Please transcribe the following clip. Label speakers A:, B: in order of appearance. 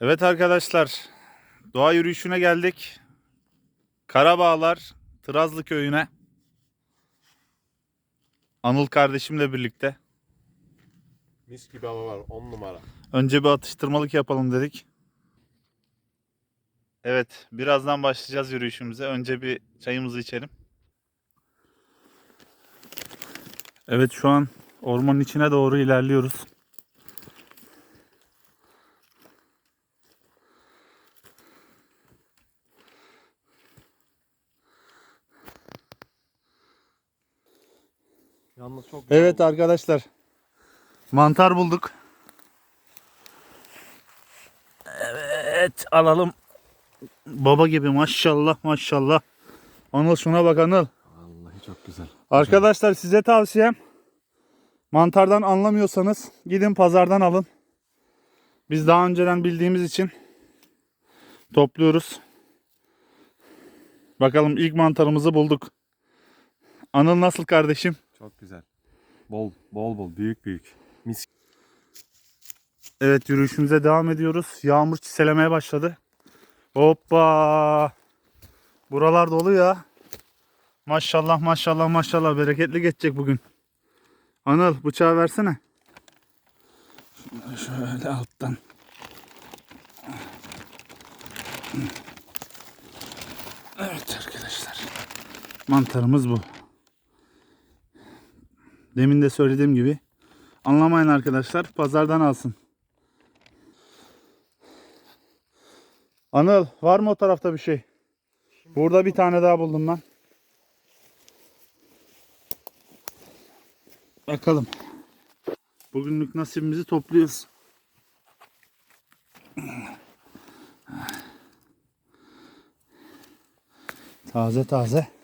A: Evet arkadaşlar, doğa yürüyüşüne geldik. Karabağlar, Trazlı köyüne. Anıl kardeşimle birlikte.
B: Mis gibi hava var 10 numara.
A: Önce bir atıştırmalık yapalım dedik. Evet, birazdan başlayacağız yürüyüşümüze. Önce bir çayımızı içelim. Evet, şu an ormanın içine doğru ilerliyoruz.
B: Yalnız çok güzel
A: Evet
B: oldu.
A: arkadaşlar. Mantar bulduk. Evet alalım. Baba gibi maşallah maşallah. Anıl şuna bak Anıl.
B: Vallahi çok güzel.
A: Arkadaşlar size tavsiyem mantardan anlamıyorsanız gidin pazardan alın. Biz daha önceden bildiğimiz için topluyoruz. Bakalım ilk mantarımızı bulduk. Anıl nasıl kardeşim?
B: Çok güzel. Bol bol bol büyük büyük. Mis.
A: Evet yürüyüşümüze devam ediyoruz. Yağmur çiselemeye başladı. Hoppa. Buralar dolu ya. Maşallah maşallah maşallah bereketli geçecek bugün. Anıl bıçağı versene. Şunları şöyle alttan. Evet arkadaşlar. Mantarımız bu. Demin de söylediğim gibi anlamayan arkadaşlar pazardan alsın. Anıl var mı o tarafta bir şey? Burada bir tane daha buldum ben. Bakalım. Bugünlük nasibimizi topluyoruz. Taze taze.